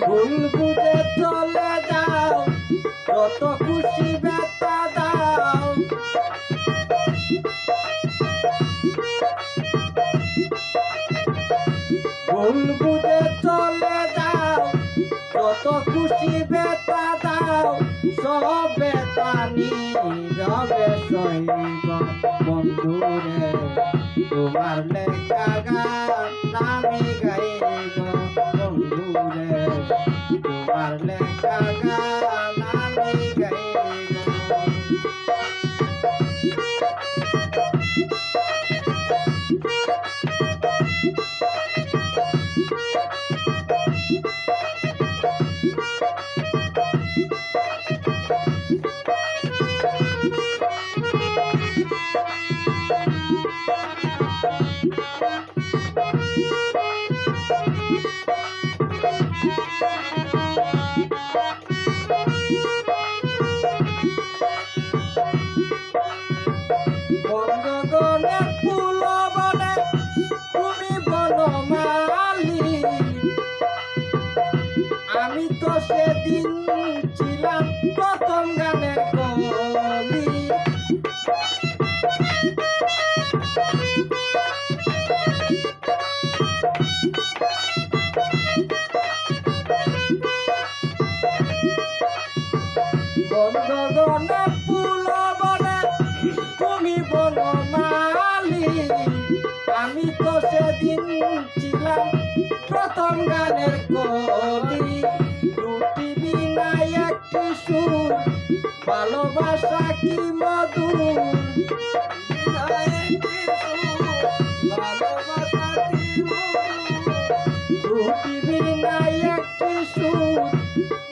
ভুল বুঝে চলে যাও, যত খুশি ব্যথা দাও। ভুল বুঝে চলে যাও, যত খুশি ব্যথা দাও। সব ব্যথা নীরবে সইব বন্ধুরে। তোমার লেখা গান আমি গাইব বন্ধুরে তোমার লেখা গান আমি গাইব বনগনে প্রথম গানের কলি মধুর বিনা একটি সুর, ভালোবাসা কি মধুর।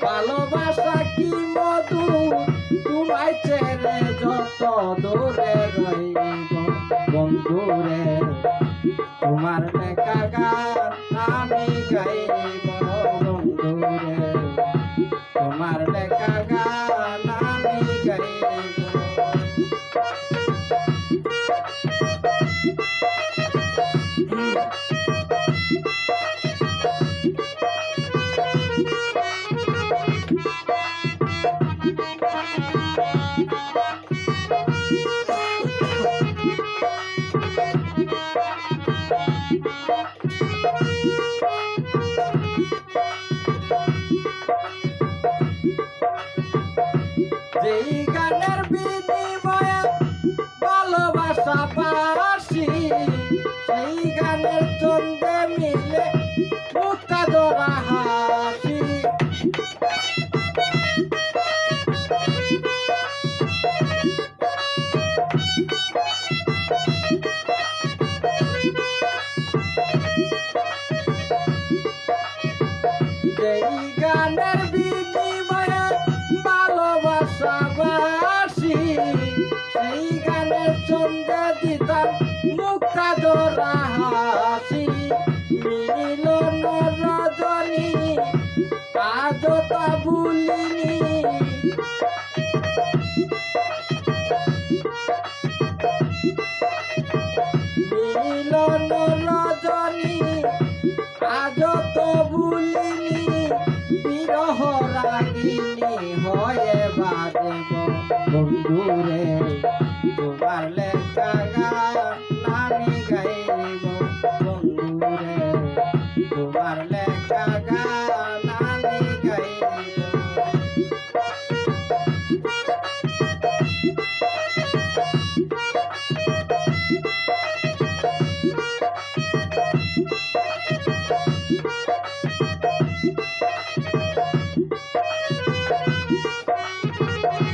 ভালোবাসা কি তোমায় ছেড়ে যত দূরে রইব বন্ধুরে তোমার লেখা গান গাইব বন্ধুরে তোমার লেখা গান আমি গাইব যেই গানের বিনিময়ে ভালোবাসা বাসি। সেই গানের চন্দে দিতাম মুক্তা জোড়া হাসি। মিলন রজনী আজও তা ভুলিনি। মিলন রজনী আজ তো ভুলিনি। বিরহ রাগিনী হয়ে বাজে বন্ধুরে তোমার লেখা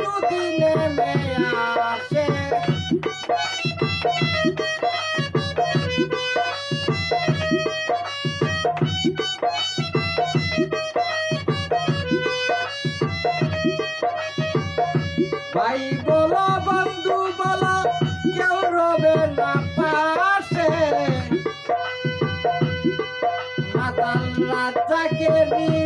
নদী নেমে আসে। ভাই বলো বন্ধু বলো কেউ রবে না পাশে। মাতাল রাজাকে নিয়ে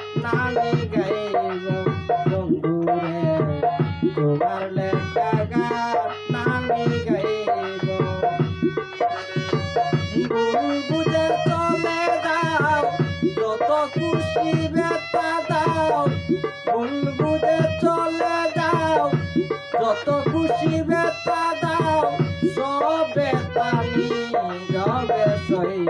amiga, olha só aí,